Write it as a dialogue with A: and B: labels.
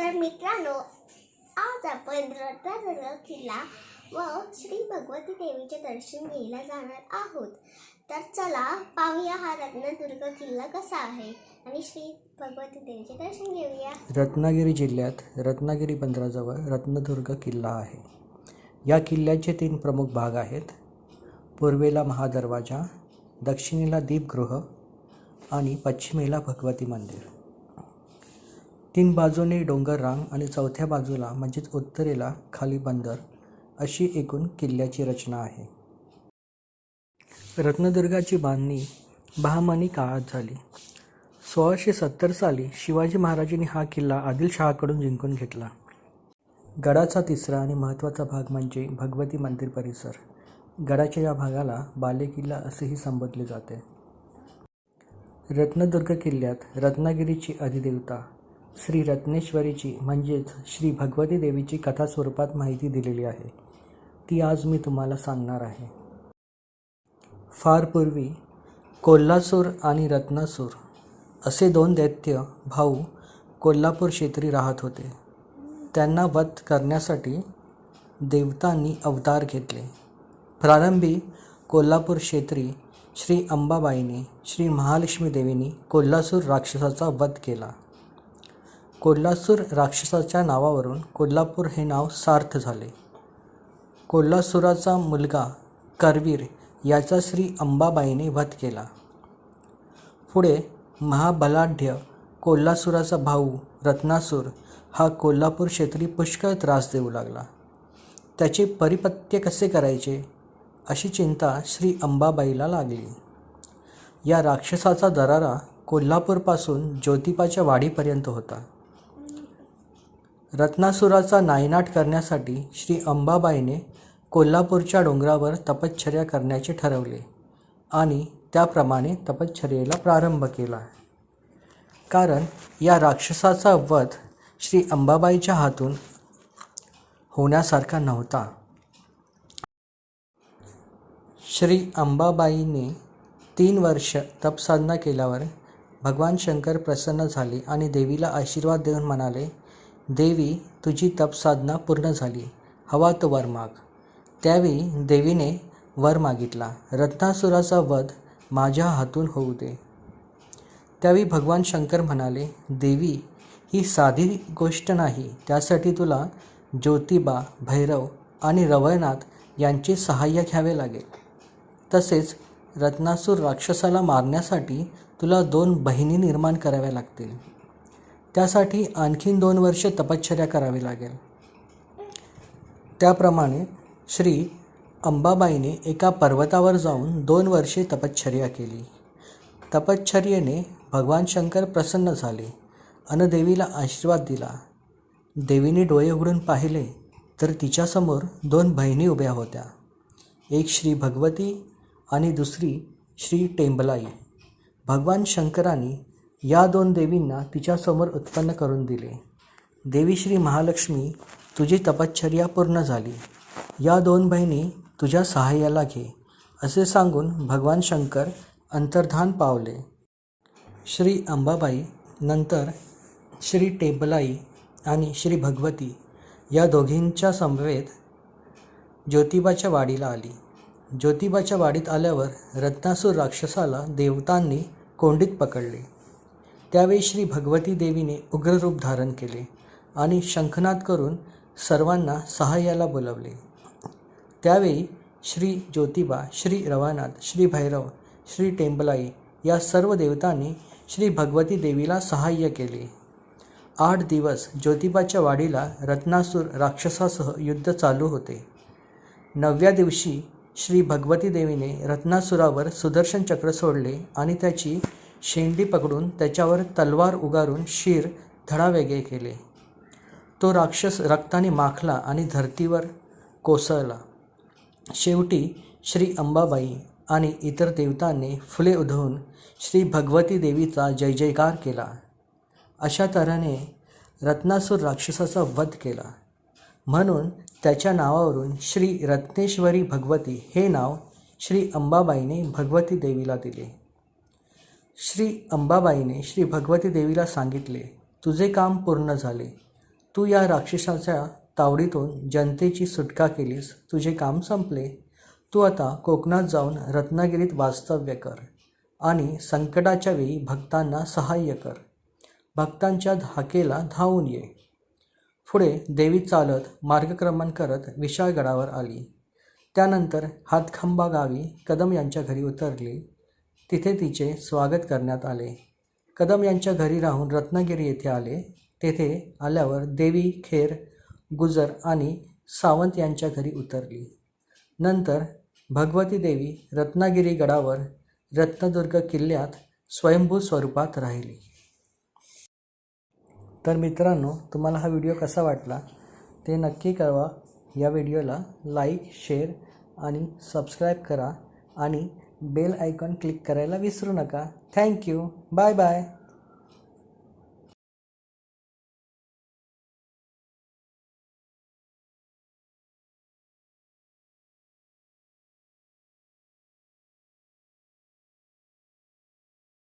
A: तर मित्रांनो आज आपण रत्नागिरी किल्ला व श्री भगवती देवीचे दर्शन घ्यायला जाणार आहोत. तर चला पाहूया हा रत्नदुर्ग किल्ला कसा आहे आणि श्री भगवती देवीचे दर्शन घेऊया.
B: रत्नागिरी जिल्ह्यात रत्नागिरी बंदराजवळ रत्नदुर्ग किल्ला आहे. या किल्ल्याचे तीन प्रमुख भाग आहेत. पूर्वेला महादरवाजा दक्षिणेला दीपगृह आणि पश्चिमेला भगवती मंदिर. तीन बाजूने डोंगर रांग आणि चौथ्या बाजूला म्हणजेच उत्तरेला खाली बंदर अशी एकूण किल्ल्याची रचना आहे. रत्नदुर्गाची बांधणी बहामानी काळात झाली. सोळाशे सत्तर साली शिवाजी महाराजांनी हा किल्ला आदिलशहाकडून जिंकून घेतला. गडाचा तिसरा आणि महत्त्वाचा भाग म्हणजे भगवती मंदिर परिसर. गडाच्या या भागाला बालेकिल्ला असेही संबोधले जाते. रत्नदुर्ग किल्ल्यात रत्नागिरीची अधिदेवता श्री रत्नेश्वरीची म्हणजेच श्री भगवती देवीची कथा स्वरूपात माहिती दिलेली आहे. ती आज मी तुम्हाला सांगणार आहे. फार पूर्वी कोल्हासूर आणि रत्नासूर असे दोन दैत्य भाऊ कोल्हापूर क्षेत्री राहत होते. त्यांना वध करण्यासाठी देवतांनी अवतार घेतले. प्रारंभी कोल्हापूर क्षेत्री श्री अंबाबाईने श्री महालक्ष्मी देवीनी कोल्हासूर राक्षसाचा वध केला. कोल्हासूर राक्षसाच्या नावावरून कोल्हापूर हे नाव सार्थ झाले. कोल्हासुराचा मुलगा करवीर याचा श्री अंबाबाईने वध केला. पुढे महाबलाढ्य कोल्हासुराचा भाऊ रत्नासूर हा कोल्हापूर क्षेत्री पुष्कळ त्रास देऊ लागला. त्याचे परिपत्य कसे करायचे अशी चिंता श्री अंबाबाईला लागली. या राक्षसाचा दरारा कोल्हापूरपासून ज्योतिबाच्या वाडीपर्यंत होता. रत्नासुराचा नायनाट करण्यासाठी श्री अंबाबाईने कोल्हापूरच्या डोंगरावर तपश्चर्या करण्याचे ठरवले आणि त्याप्रमाणे तपश्चर्येला प्रारंभ केला. कारण या राक्षसाचा वध श्री अंबाबाईच्या हातून होण्यासारखा नव्हता. श्री अंबाबाईने तीन वर्ष तपसाधना केल्यावर भगवान शंकर प्रसन्न झाले आणि देवीला आशीर्वाद देऊन म्हणाले देवी तुझी तपसाधना पूर्ण झाली हवा तो वर माग. त्यावेळी देवीने वर मागितला रत्नासुराचा वध माझ्या हातून होऊ दे. त्यावेळी भगवान शंकर म्हणाले देवी ही साधी गोष्ट नाही त्यासाठी तुला ज्योतिबा भैरव आणि रवळनाथ यांचे सहाय्य घ्यावे लागेल. तसेच रत्नासूर राक्षसाला मारण्यासाठी तुला दोन बहिणी निर्माण कराव्या लागतील. त्यासाठी आणखीन दोन वर्ष तपश्चर्या करावी लागेल. त्याप्रमाणे श्री अंबाबाईने एका पर्वतावर जाऊन दोन वर्षे तपश्चर्या केली. तपश्चर्येने भगवान शंकर प्रसन्न झाले अन देवीला आशीर्वाद दिला. देवीने डोळे उघडून पाहिले तर तिच्यासमोर दोन बहिणी उभ्या होत्या. एक श्री भगवती आणि दुसरी श्री टेंबलाई. भगवान शंकरांनी या दोन देवींना तिच्यासमोर उत्पन्न करून दिले. देवी श्री महालक्ष्मी तुझी तपश्चर्या पूर्ण झाली. या दोन बहिणी तुझ्या सहाय्याला घे असे सांगून भगवान शंकर अंतर्धान पावले. श्री अंबाबाई नंतर श्री टेबलाई आणि श्री भगवती या दोघींच्या समवेत ज्योतिबाच्या वाडीला आली. ज्योतिबाच्या वाडीत आल्यावर रत्नासूर राक्षसाला देवतांनी कोंडीत पकडले. त्यावेळी श्री भगवती देवीने उग्ररूप धारण केले आणि शंखनाद करून सर्वांना सहाय्याला बोलवले. त्यावेळी श्री ज्योतिबा श्री रवानाथ श्री भैरव श्री टेंबलाई या सर्व देवतांनी श्री भगवती देवीला सहाय्य केले. आठ दिवस ज्योतिबाच्या वाडीला रत्नासूर राक्षसासह युद्ध चालू होते. नवव्या दिवशी श्री भगवती देवीने रत्नासुरावर सुदर्शन चक्र सोडले आणि त्याची शेंडी पकडून त्याच्यावर तलवार उगारून शिर धडावेगळे केले. तो राक्षस रक्ताने माखला आणि धरतीवर कोसळला. शेवटी श्री अंबाबाई आणि इतर देवतांनी फुले उधळून श्री भगवती देवीचा जय जयकार केला. अशा तऱ्हेने रत्नासूर राक्षसाचा वध केला. म्हणून त्याच्या नावावरून श्री रत्नेश्वरी भगवती हे नाव श्री अंबाबाईने भगवती देवीला दिले. श्री अंबाबाईने श्री भगवती देवीला सांगितले तुझे काम पूर्ण झाले. तू या राक्षसाच्या तावडीतून जनतेची सुटका केलीस. तुझे काम संपले. तू आता कोकणात जाऊन रत्नागिरीत वास्तव्य कर आणि संकटाच्या वेळी भक्तांना सहाय्य कर. भक्तांच्या धाकेला धावून ये. पुढे देवी चालत मार्गक्रमण करत विशाळगडावर आली. त्यानंतर हातखंबा गावी कदम यांच्या घरी उतरली. तिथे तिचे स्वागत करण्यात आले. कदम यांच्या घरी राहून रत्नागिरी येथे आले. तेथे आल्यावर देवी खेर गुजर आणि सावंत यांच्या घरी उतरली. नंतर भगवती देवी रत्नागिरी गडावर रत्नदुर्ग किल्ल्यात स्वयंभू स्वरूपात राहिली. तर मित्रांनो तुम्हाला हा व्हिडिओ कसा वाटला ते नक्की कळवा. या व्हिडिओला लाईक शेअर आणि सबस्क्राईब करा आणि बेल आयकॉन क्लिक करायला विसरू नका. Thank you bye bye.